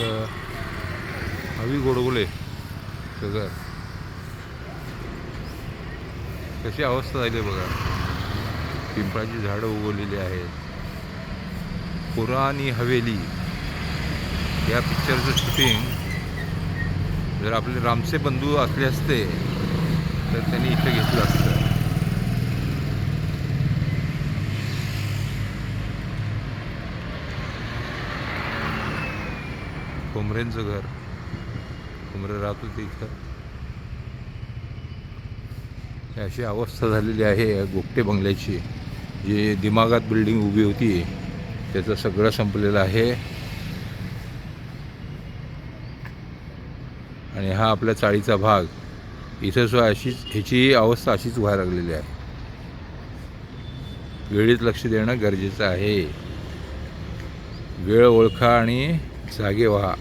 आपलं हवी गोडगुले सगळं कशी अवस्था झाली आहे बघा. पिंपळाची झाडं उगवलेली आहेत. पुराणी हवेली. या पिक्चरचं शूटिंग जर आपले रामसे बंधू असले असते तर त्यांनी इथं घेतलं असतं. कोमरेंचं घर. कोंबरे राहत होते इथं. अशी अवस्था झालेली आहे गोपटे बंगल्याची. जी दिमागात बिल्डिंग उभी होती त्याचं सगळं संपलेलं आहे. आणि हा आपल्या चाळीचा भाग. इथं सुद्धा अशीच ह्याची अवस्था अशीच व्हायला लागलेली आहे. वेळीत लक्ष देणं गरजेचं आहे. वेळ ओळखा आणि 水揚げは